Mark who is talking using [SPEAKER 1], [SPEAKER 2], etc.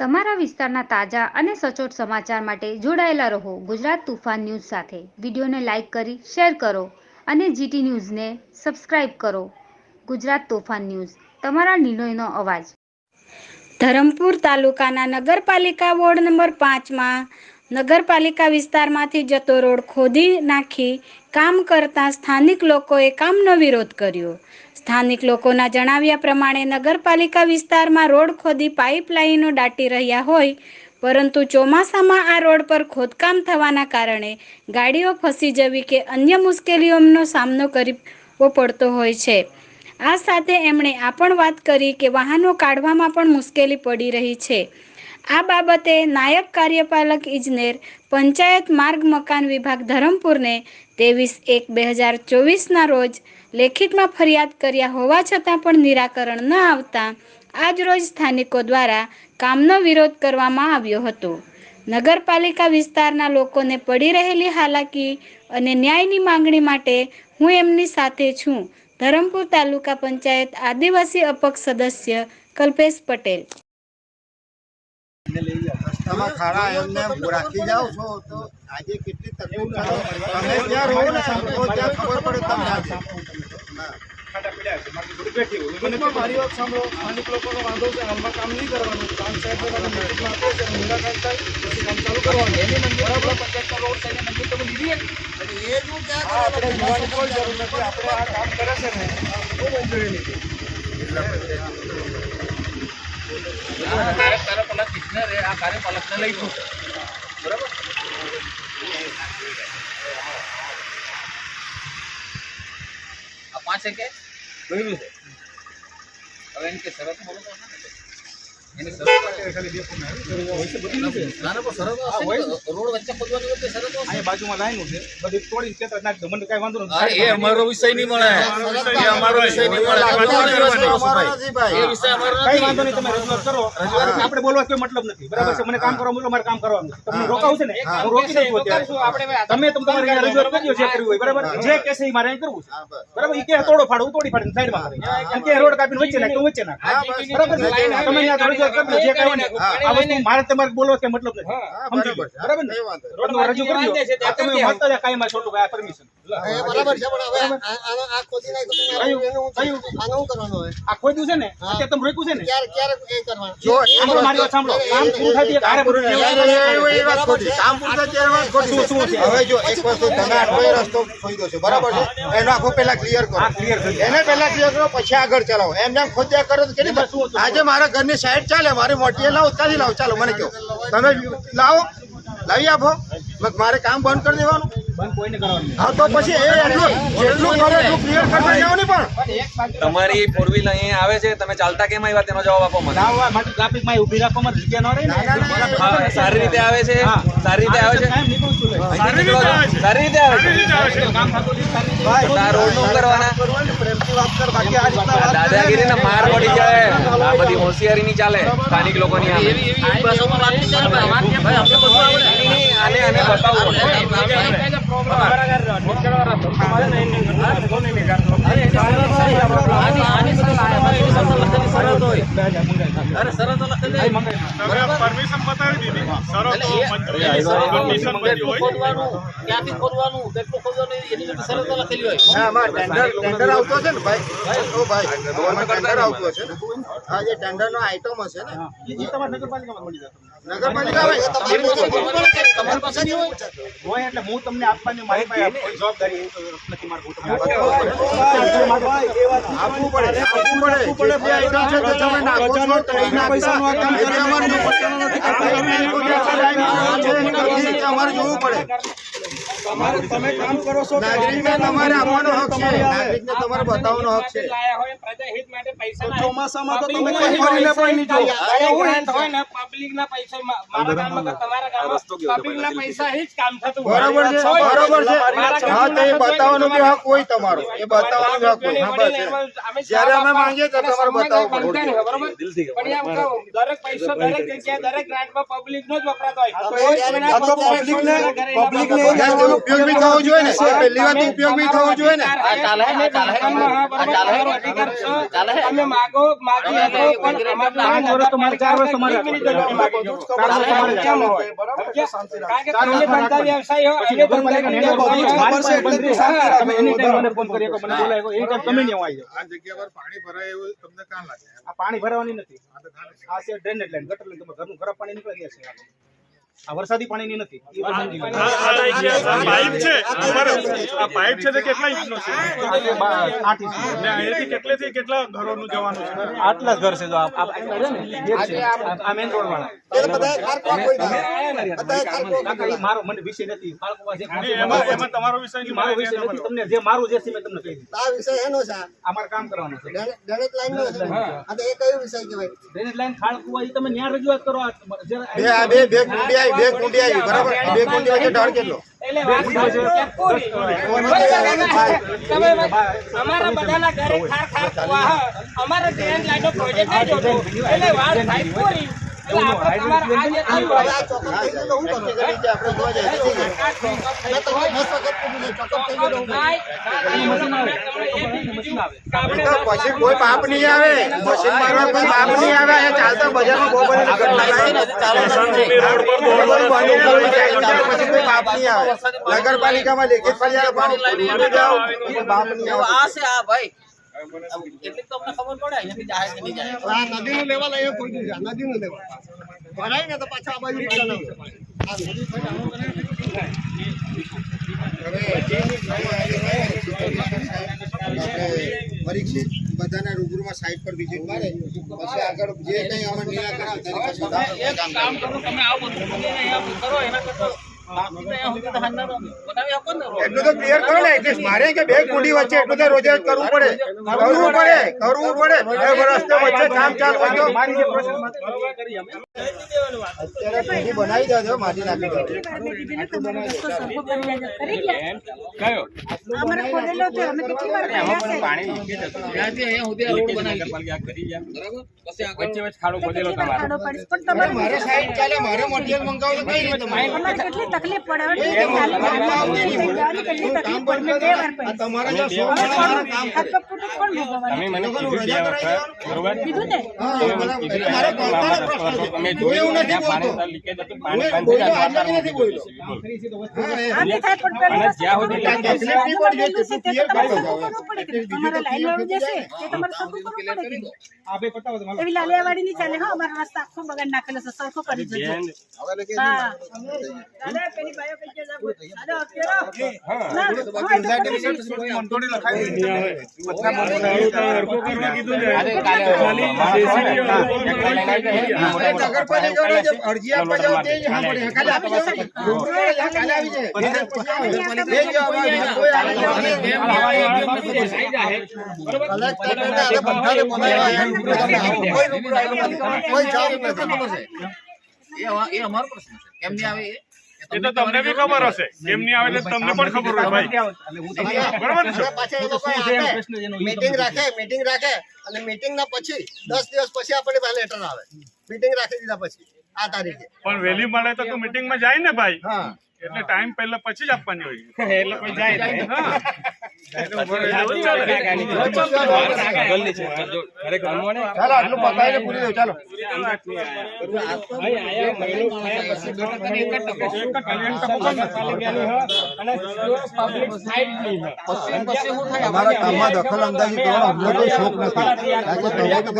[SPEAKER 1] તમારા વિસ્તારના તાજા અને સચોટ સમાચાર માટે જોડાયેલા રહો ગુજરાત તુફાન ન્યૂઝ સાથે. વિડીયોને લાઇક કરી, શેર કરો અને જીટી ન્યૂઝને સબસ્ક્રાઇબ કરો. ગુજરાત તોફાન ન્યૂઝ, તમારા નિર્ણયનો અવાજ. ધરમપુર તાલુકાના નગરપાલિકા વોર્ડ નંબર પાંચમાં નગરપાલિકા વિસ્તારમાંથી જતો રોડ ખોદી નાખી કામ કરતા સ્થાનિક લોકોએ કામનો વિરોધ કર્યો. સ્થાનિક લોકોના જણાવ્યા પ્રમાણે નગરપાલિકા વિસ્તારમાં રોડ ખોદી પાઇપલાઇનો દાટી રહ્યા હોય, પરંતુ ચોમાસામાં આ રોડ પર ખોદકામ થવાના કારણે ગાડીઓ ફસી જવી કે અન્ય મુશ્કેલીઓનો સામનો કરવો પડતો હોય છે. આ સાથે એમણે આ પણ વાત કરી કે વાહનો કાઢવામાં પણ મુશ્કેલી પડી રહી છે. આ બાબતે નાયબ કાર્યપાલક ઇજનેર, પંચાયત માર્ગ મકાન વિભાગ ધરમપુરને ત્રેવીસ એક બે હજાર ચોવીસના રોજ લેખિતમાં ફરિયાદ કર્યા હોવા છતાં પણ નિરાકરણ ન આવતા આજ રોજ સ્થાનિકો દ્વારા કામનો વિરોધ કરવામાં આવ્યો હતો. નગરપાલિકા વિસ્તારના લોકોને પડી રહેલી હાલાકી અને ન્યાયની માંગણી માટે હું એમની સાથે છું. ધરમપુર તાલુકા પંચાયત આદિવાસી અપક્ષ સદસ્ય કલ્પેશ પટેલ.
[SPEAKER 2] રાખી જાઓ છો તો આજે કેટલી તકલીફ
[SPEAKER 3] મારી વાત સાંભળો. સ્થાનિક લોકોનો વાંધો છે. હાલમાં કામ નહીં કરવાનું. કામ સાહેબ મને મીટિંગમાં આપે છે. નિરાકરણ થાય પછી કામ ચાલુ કરવાનું. બરાબર? પંચાયતનો રોડ છે મંજૂર તમે લીધી છે
[SPEAKER 2] એ ક્યાં
[SPEAKER 3] આપણે જોવાની કોઈ જરૂર નથી. આપણે આ કામ કરે છે ને કોઈ મંજૂરી નથી
[SPEAKER 4] કાર્યપાલક ઇજનેરે આ કાર્યપાલકને લઈ બરાબર આ પાંચ કે જોયેલું છે. હવે એમ કે શરત બોલો તો? એની
[SPEAKER 3] વાંધો
[SPEAKER 4] નહીં મળે મળે
[SPEAKER 3] તમે આપણે બોલવા કોઈ મતલબ નથી બરાબર છે મને કામ કરવા એટલે મારે કામ કરવાનું. તમને રોકાવું છે ને હું રોકી દઉં તમે તમે રજૂઆત કરજો જે કરવી હોય બરાબર જે કેસે એ મારે કરવું છે બરાબર એ કે તોડો ફાડો તોડી ફાડીને સાઈડમાં કરી રોડ કાપીને વચ્ચે નાખ વચ્ચે નાખ બરાબર તમે રજૂઆત કરજો જે કહેવું આ વસ્તુ મારે તમારે બોલો કે મતલબ નથી.
[SPEAKER 2] બરાબર
[SPEAKER 3] ને? રજૂ કરજો તમે જાય છોટું કાંઈ પરમિશન
[SPEAKER 2] બરાબર છે પણ હવે આ- આ- આ ખોદી નાખ્યું તો
[SPEAKER 3] કયું?
[SPEAKER 2] એનું હું
[SPEAKER 3] કયું?
[SPEAKER 2] આનું શું કરવાનું હવે.
[SPEAKER 3] આ ખોદ્યું છે ને? અત્યારે તમે રોક્યું છે ને?
[SPEAKER 2] ક્યારે ક્યારે એ કરવાનું? જો
[SPEAKER 3] સાંભળો મારી વાત સાંભળો. કામ પૂરું થાય ત્યારે હારે પૂરું થાય.
[SPEAKER 2] વાત ખોટી. કામ પૂરતા ત્યારે વાત ખોટી
[SPEAKER 3] શું છે?
[SPEAKER 2] હવે જો એક વસ્તુ તમે આટલો રસ્તો ખોઈ દો બરાબર છે? એનો આખો પહેલા ક્લિયર કરો. એને પહેલા ક્લિયર કરો પછી આગળ ચલાવો. એમ જેમ ખોદ્યા કરો તો કેટલી? આજે મારા ઘરની સાઈડ ચાલે મારી મોટી લાવો ત્યાંથી લાવો. ચાલો મને કહો. તમે લાવો. લાવી આપો. મારે કામ બંધ કરી દેવાનું.
[SPEAKER 3] બંધ કોઈને કરવાનું નહીં.
[SPEAKER 2] હા તો પછી એ એટલું જેટલું કરો એટલું ક્લિયર કરતા જાઓ ને પણ.
[SPEAKER 5] તમારી ફોર વ્હીલ અહીંયા આવે છે તમે ચાલતા કેમ આવ્યા? તેનો જવાબ આપો મને.
[SPEAKER 3] લાવવા માટે ટ્રાફિકમાં ઊભી રાખવામાં જગ્યા ન રહે
[SPEAKER 5] સારી રીતે આવે છે
[SPEAKER 3] હા.
[SPEAKER 5] સારી રીતે આવે છે? સારી રીતે આવે છે?
[SPEAKER 3] કામ થતું નથી, સારી રીતે.
[SPEAKER 5] તો આ રોડનું કરવાના?
[SPEAKER 2] પ્રેમથી વાત કર બાકી આ રીતના
[SPEAKER 5] આ
[SPEAKER 2] વાત
[SPEAKER 5] દાદાગીરી ને. માર પડી જાય આ બધી હોશિયારી ની ચાલે સ્થાનિક લોકોની ની આને આને બતાવવું પડે.
[SPEAKER 4] આની
[SPEAKER 6] પરમિશન બતાવી દીધી. શરતો બધી હોય.
[SPEAKER 4] ક્યાંથી કેટલું એની બધી શરતો લખેલી હોય.
[SPEAKER 2] હા, ટેન્ડર ટેન્ડર આવતો છે ને ભાઈ? ઓ ભાઈ ટેન્ડર આવતો છે ને? જે ટેન્ડર નો હશે ને?
[SPEAKER 3] ઈ તમારે નગરપાલિકામાં મળી જશે.
[SPEAKER 2] નગરપાલિકા આવે
[SPEAKER 4] તમારી પાસે નહીં હોય.
[SPEAKER 3] હોય એટલે હું તમને આપવાની મારી પાસે જવાબદારી હું તમને. આપું.
[SPEAKER 2] આપવું પડે. આપવું પડે. જે આઈટમ છે તો તમે નાખો છો તો એ નાખતા અમારે જોવું પડે.
[SPEAKER 3] તમે કામ કરો છો
[SPEAKER 2] નાગરિકને તમારે આપવાનો હક છે. નાગરિકને તમારે બતાવવાનો હક છે.
[SPEAKER 3] ચોમાસામાં તો તમે કઈ કરીને પણ નહીં જો.
[SPEAKER 2] બરોબર છે બરોબર છે. હા તો એ બતાવવાનો બી હક હોય તમારો. એ બતાવવાનો બી હક હોય. હા જ્યારે અમે માંગીએ તો તમારે બતાવવું પડે
[SPEAKER 7] દરેક પૈસો દરેક જગ્યાએ દરેક ગ્રાન્ટમાં પબ્લિક નો જ વપરાતો હોય.
[SPEAKER 3] તો પબ્લિકને પબ્લિકને એ
[SPEAKER 2] યાર, ઉપયોગ બી થવો જોઈએ ને. પહેલી વાત ઉપયોગ બી થવો જોઈએ ને.
[SPEAKER 4] આ ચાલે ચાલે ચાલે
[SPEAKER 7] તમે માગો માગી શકો પણ અમારે
[SPEAKER 3] પાંચ વર્ષ તો મારે ચાર વર્ષ તમારે
[SPEAKER 7] તમે. તમે.
[SPEAKER 3] તમે તમે
[SPEAKER 6] પાણી ભરાય એવું તમને કાં લાગે?
[SPEAKER 3] આ પાણી ભરાવાની નથી. આ છે ડ્રેનેજ લાઈન ગટર લાઈન તમારા ઘરનું ખરાબ પાણી નીકળી ગયા છે. આ વરસાદી પાણીની નથી એ વાત સમજી લો.
[SPEAKER 6] આ આ જગ્યા આ પાઇપ છે. આ પાઇપ છે તે કેટલા ઇંચનો છે?
[SPEAKER 3] આ છે બા- આઠ ઇંચની.
[SPEAKER 6] ને કેટલેથી કેટલા ઘરોનું જવાનું છે?
[SPEAKER 3] આટલા ઘર છે જો આ- વાળા. મારો મને વિષય નથી.
[SPEAKER 6] એમાં તમારો વિષય
[SPEAKER 3] મારો વિષય નથી. તમને જે મારું જે છે મેં તમને કહી
[SPEAKER 8] આ વિષય એનો છે.
[SPEAKER 3] અમારે કામ કરવાનું છે.
[SPEAKER 8] દલિત લાઈનનો છે. આ તો એ કયો વિષય કહેવાય?
[SPEAKER 3] ડ્રેનેજ લાઈન ખાળ કુવા તમે ન્યા રજૂઆત કરો.
[SPEAKER 2] બે બે બે કુંડી આવી બે કુંડી આવી બરાબર? બે કુંડી વચ્ચે ઢાળ કેટલો?
[SPEAKER 7] અમારા બધાના ઘરે ખાર ખાર પ્રોજેક્ટ નહીં જોતો. એટલે વાત થાય પૂરી. આપણે તમારે આ જે થયું હોય,
[SPEAKER 8] આ ચોક્કસ થઈ ગયું તો હું કરું?
[SPEAKER 2] નીચે આપણે જોવા જઈએ તો ઠીક છે.
[SPEAKER 7] આ ચોક્કસ થઈ
[SPEAKER 8] મેં તમને દસ વખત કીધું છે, ચોક્કસ થઈ ગયું તો હું કરું?
[SPEAKER 2] એ તો પછી કોઈ પાપ નહીં આવે મશીન મારવા કોઈ પાપ નહીં આવે અહીંયા ચાલતા બજારમાં બહુ બધી ઘટના થાય. બરોબર બનીને કોઈ જાય તો પછી કોઈ પાપ નહીં આવે નગરપાલિકામાં લેખિત ફરિયાદ પાડો, ભૂલી જાઓ, કોઈ પાપ નહીં
[SPEAKER 4] હવે
[SPEAKER 2] આવે
[SPEAKER 4] આ છે આ ભાઈ એટલી તો અમને ખબર પડે અહીંયાથી જાય કે નહીં જાય
[SPEAKER 8] આ નદીનું લેવલ અહીંયા ખોલ્યું છે, આ નદીનું લેવલ. ભરાય ને તો પાછા આ બાજુ ચલાવશે.
[SPEAKER 2] આપણે પરીક્ષિત બધાના રૂબરૂમાં સાઈડ પર વિઝિટ મારે, પછી આગળ જે કંઈ અમે નિરાકરણ
[SPEAKER 4] એક કામ
[SPEAKER 2] એટલું તો ક્લિયર કરો ને એટલીસ્ટ મારે કે બે કુંડી વચ્ચે એટલું તો રોજે કરવું પડે. કરવું પડે કરવું પડે. બે રસ્તે વચ્ચે કામ ચાલુ
[SPEAKER 3] મારી જે process માં કરી અમે
[SPEAKER 2] અત્યારે કુંડી બનાવી દેજો માટી નાખી દેજો
[SPEAKER 4] ત્યાંથી અહીંયા સુધી આ રોડ બનાવી દીધો. બરાબર પછી આગળ
[SPEAKER 2] મારે સાઈડ ચાલે મારે મટીરિયલ મંગાવો કઈ રીતે
[SPEAKER 9] તકલીફ પડે તકલીફ બે વાર
[SPEAKER 2] એવી
[SPEAKER 9] લાલિયાવાડી ની ચાલે હા અમારા રસ્તા આખો બગાડ નાખેલો છે સરખો કરી જજો હા
[SPEAKER 2] અરજી આપવા જાઓ તે જ સાંભળે. કાલે આપી અહીંયા કાલે આવી જાય. કોઈ આવે.
[SPEAKER 8] કોઈ જવાબ નથી.
[SPEAKER 4] એ અમારો પ્રશ્ન છે કેમ નહીં આવે એ?
[SPEAKER 6] એ તો તમને બી ખબર હશે. કેમ નહીં આવે એટલે તમને પણ ખબર હોય ભાઈ. બરાબર
[SPEAKER 8] આપે. મીટિંગ રાખે મીટિંગ રાખે. અને મીટિંગ ના પછી દસ દિવસ પછી આપણને લેટર આવે. મીટિંગ રાખી દીધા પછી આ તારીખે.
[SPEAKER 6] પણ વહેલી મળે તો તું મીટિંગમાં જાય ને ભાઈ.
[SPEAKER 8] હા.
[SPEAKER 6] એટલે ટાઈમ પહેલા પછી જ આપવાની હોય. એટલે કોઈ જાય હા. એટલે ઊભો રહેજો, ચાલે.
[SPEAKER 2] ચાલો આટલું પતાવીને પૂરી દો. ચાલો.
[SPEAKER 7] અને
[SPEAKER 2] અમારા કામમાં દખલ અંદાજી કરવાનો અમને કોઈ શોખ નથી.